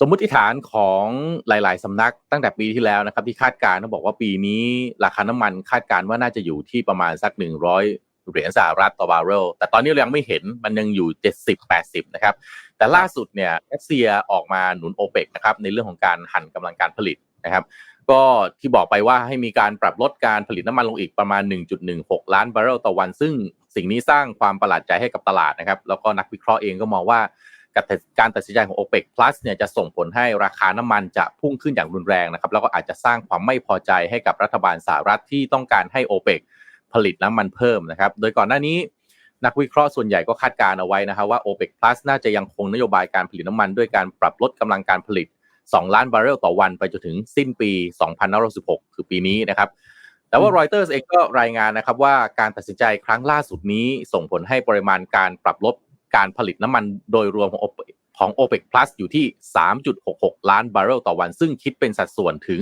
สมมุติฐานของหลาย ๆสำนักตั้งแต่ปีที่แล้วนะครับ ที่คาดการณ์เขาบอกว่าปีนี้ราคาน้ำมันคาดการณ์ว่าน่าจะอยู่ที่ประมาณสัก100เหรียญสหรัฐต่อบาร์เรล แต่ตอนนี้เรายังไม่เห็นมันยังอยู่ 70-80 นะครับ แต่ล่าสุดเนี่ยรัสเซียออกมาหนุนโอเปกนะครับในเรื่องของการหั่นกำลังการผลิตนะครับ ก็ที่บอกไปว่าให้มีการปรับลดการผลิตน้ำมันลงอีกประมาณ 1.16 ล้านบาร์เรลต่อวัน ซึ่งสิ่งนี้สร้างความประหลาดใจให้กับตลาดนะครับ แล้วก็นักวิเคราะห์เองก็มองว่า การตัดสินใจของ OPEC Plus เนี่ยจะส่งผลให้ราคาน้ำมันจะพุ่งขึ้นอย่างรุนแรงนะครับแล้วก็อาจจะสร้างความไม่พอใจให้กับรัฐบาลสหรัฐที่ต้องการให้ OPEC ผลิตน้ำมันเพิ่มนะครับโดยก่อนหน้านี้นักวิเคราะห์ส่วนใหญ่ก็คาดการเอาไว้นะครับว่า OPEC Plus น่าจะยังคงนโยบายการผลิตน้ำมันด้วยการปรับลดกำลังการผลิต 2 ล้านบาร์เรลต่อวันไปจนถึงสิ้นปี2516 คือปีนี้นะครับแต่ว่า Reuters เองก็รายงานนะครับว่าการตัดสินใจครั้งล่าสุดนี้ส่งผลให้ปริมาณการปรับลด การผลิตน้ำมันโดยรวมของของ OPEC Plus อยู่ที่ 3.66 ล้านบาร์เรลต่อวัน ซึ่งคิดเป็นสัดส่วนถึง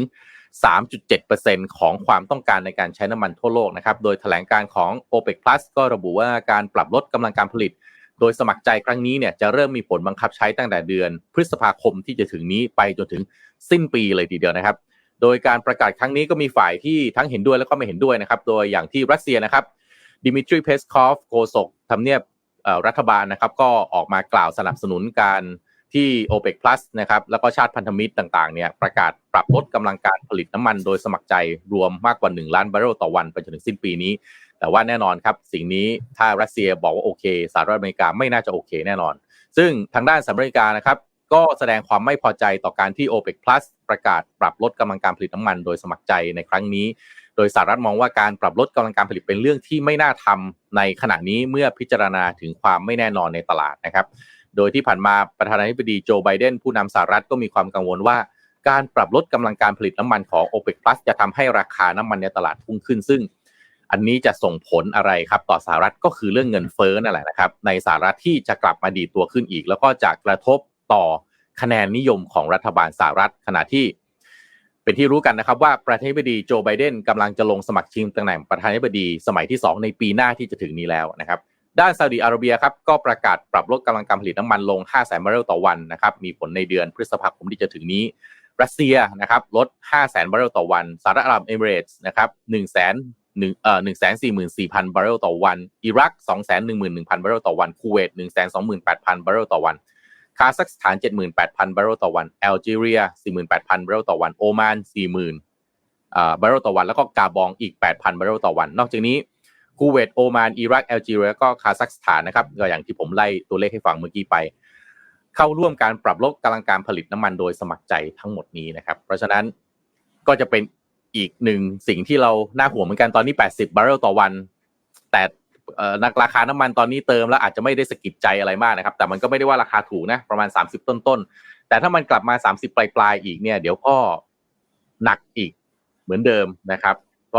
3.7%ของความต้องการในการใช้น้ำมันทั่วโลกนะครับ โดยแถลงการของ OPEC Plus ก็ระบุว่าการปรับลดกำลังการผลิต โดยสมัครใจครั้งนี้เนี่ยจะเริ่มมีผลบังคับใช้ตั้งแต่เดือน พฤษภาคมที่จะถึงนี้ไปจนถึงสิ้นปีเลยทีเดียวนะครับ โดยการประกาศครั้งนี้ก็มีฝ่ายที่ทั้งเห็นด้วยและก็ไม่เห็นด้วยนะครับ โดยอย่างที่รัสเซียนะครับดิมิทรีเพสคอฟโฆษกทำเนียบ รัฐบาลนะครับก็ออกมากล่าวสนับสนุนการที่ OPEC Plus นะครับแล้วก็ชาติพันธมิตรต่างๆเนี่ยประกาศปรับลดกำลังการผลิตน้ำมันโดยสมัครใจรวมมากกว่า 1 ล้านบาร์เรลต่อวันไปจนถึงสิ้นปีนี้ แต่ว่าแน่นอนครับสิ่งนี้ถ้ารัสเซียบอกว่าโอเคสหรัฐอเมริกาไม่น่าจะโอเคแน่นอน ซึ่งทางด้านสหรัฐอเมริกานะครับก็แสดงความไม่พอใจต่อการที่ OPEC Plus ประกาศปรับลดกำลังการผลิตน้ำมันโดยสมัครใจในครั้งนี้ โดยสหรัฐมองว่าการปรับลดกำลังการผลิตเป็นเรื่องที่ไม่น่าทำในขณะนี้เมื่อพิจารณาถึงความไม่แน่นอนในตลาดนะครับ โดยที่ผ่านมาประธานาธิบดีโจไบเดนผู้นำสหรัฐก็มีความกังวลว่า การปรับลดกำลังการผลิตน้ำมันของ OPEC Plus จะทำให้ราคาน้ำมันในตลาดพุ่งขึ้น ซึ่ง อันนี้จะส่งผลอะไรครับต่อสหรัฐก็คือเรื่องเงินเฟ้อนั่นแหละนะครับ ในสหรัฐที่จะกลับมาดีตัวขึ้นอีก แล้วก็จะกระทบต่อคะแนนนิยมของรัฐบาลสหรัฐขณะที่ เป็นที่รู้กันนะครับว่าประธานาธิบดีโจไบเดนกำลังจะลงสมัครชิงตำแหน่งประธานาธิบดีสมัยที่ 2 ในปีหน้าที่จะถึงนี้แล้วนะครับด้านซาอุดิอาระเบียครับก็ประกาศปรับลดกำลังการผลิตน้ำมันลง 5 แสนบาร์เรลต่อวันนะครับมีผลในเดือนพฤษภาคมที่จะถึงนี้ รัสเซียนะครับลด 5 แสนบาร์เรลต่อวันสหรัฐอาหรับเอมิเรตส์นะครับ1แสนหนึ่งเอ่อหนึ่งแสนสี่หมื่นสี่พันบาร์เรลต่อวัน อิรักสองแสนหนึ่งหมื่นหนึ่งพันบาร์เรลต่อวันคูเวตหนึ่งแสนสองหมื่นแปดพันบาร์เรลต่อวัน คาซัคสถาน 78,000บาร์เรลต่อวันแอลจีเรีย 48,000บาร์เรลต่อวันโอมาน40,000บาร์เรลต่อวัน แล้วก็กาบองอีก 8,000บาร์เรลต่อวัน นอกจากนี้คูเวตโอมานอิรักแอลจีเรียก็คาซัคสถานนะครับก็อย่างที่ผมไล่ตัวเลขให้ฟังเมื่อกี้ไป เข้าร่วมการปรับลดกำลังการผลิตน้ำมันโดยสมัครใจทั้งหมดนี้นะครับ เพราะฉะนั้นก็จะเป็นอีกหนึ่งสิ่งที่เราน่าห่วงเหมือนกันตอนนี้ 80บาร์เรลต่อวัน แต่ นักราคาน้ำมันตอนนี้เติมแล้วอาจจะไม่ได้สกิดใจอะไรมากนะครับ แต่มันก็ไม่ได้ว่าราคาถูกนะประมาณ 30 ต้นๆ แต่ถ้ามันกลับมา 30 ปลายๆอีกเนี่ย เดี๋ยวก็หนักอีกเหมือนเดิมนะครับ